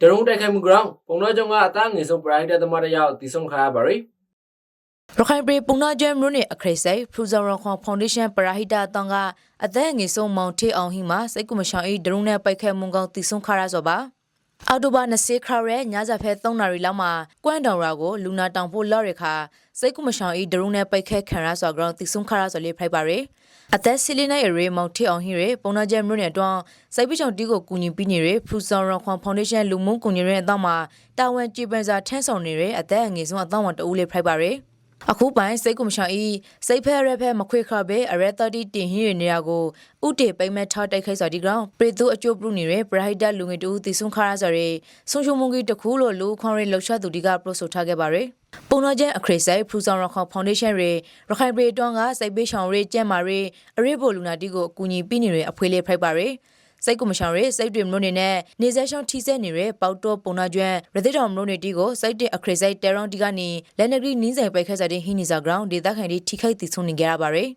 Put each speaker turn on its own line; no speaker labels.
ဒရုန်းတိုက်ခိုက်မှုကြောင့်ပုံတော့ကျုံကအသားငယ်ဆုံးပရိုက်တာသမားတယောက်တည်ဆုံခါရပါရီ
ရခိုင်ပြည်ပုံနာကျဲမြို့နယ်အခရိစိတ်ဖရူဇာရခွန်ဖောင်ဒေးရှင်းပရာဟိတအတောင်ကအသက်အငယ်ဆုံးမောင်ထေအောင်ဟိမှာစိတ်ကူမရှောင်ဤဒရုန်းနဲ့ပိုက်ခဲမှုကောင်တည်ဆုံခါရဆိုပါ အောက်တိုဘာ20ခရရဲညစာဖဲ3နာရီလောက်မှာကွမ်တောင်ရာကိုလူနာတောင်ဖို့လော့ရခါစိတ်ကူမရှောင်ဤဒရုန်းနဲ့ပိုက်ခဲခံရဆိုကောင်တည်ဆုံခါရဆိုလေးဖိုက်ပါရယ်အသက်ဆီလီနိုင်ရေမောင်ထေအောင်ဟိရပုံနာကျဲမြို့နယ်အတွင်းစိတ်ပချောင်တီကိုကူညီပြီးနေရဖရူဇာရခွန်ဖောင်ဒေးရှင်းလူမှုကူညီရဲအတောင်မှာတာဝန်ကြည်ပန်စာထမ်းဆောင်နေတဲ့အသက်အငယ်ဆုံးအတောင်ဝန်တဦးလေးဖိုက်ပါရယ် အခုပိုင်းစိတ်ကုမရှောင်ဤစိတ်ဖဲရဲဖဲမခွေခရပဲအရက်30တင်ဟင်းရနေရကိုဥတေပိမ့်မဲ့ထားတိုက်ခိုက်စော်ဒီကောင်ပရိတုအကျိုးပြုနေရပရိုက်တာလူငယ်တူတီဆုံခါရဆိုရဆုံရှုံမုန်ကြီးတခုလို့လူခွန်ရလှရှသူဒီကပရိုဆိုထားခဲ့ပါရယ်ပုံတော်ကျဲအခရိစိုက်ဖူဆောင်ရခေါဖောင်ဒေးရှင်းရရခိုင်ပြည်တွန်းကစိတ်ပေးရှောင်ရကျဲမာရအရိဘိုလူနာတီကိုအကူအညီပေးနေရအဖွေးလေးဖိုက်ပါရယ် စိတ်ကူမရှောင်ရဲစိတ်တွေမလို့နေနဲ့နေဆက်ရှောင်းထီဆဲနေရဲပေါတော့ပုံနာကျွမ်းရသေးတော်မလို့နေတီကိုစိတ်တဲ့အခရိစိတ်တဲရွန်တီကနေလက်နဂရီနင်းဆိုင်ပိုက်ခက်စားတဲ့ဟင်းနီစာဂရောင်းဒေသခံတွေထိခိုက်တည်ဆုံနေကြရပါရယ်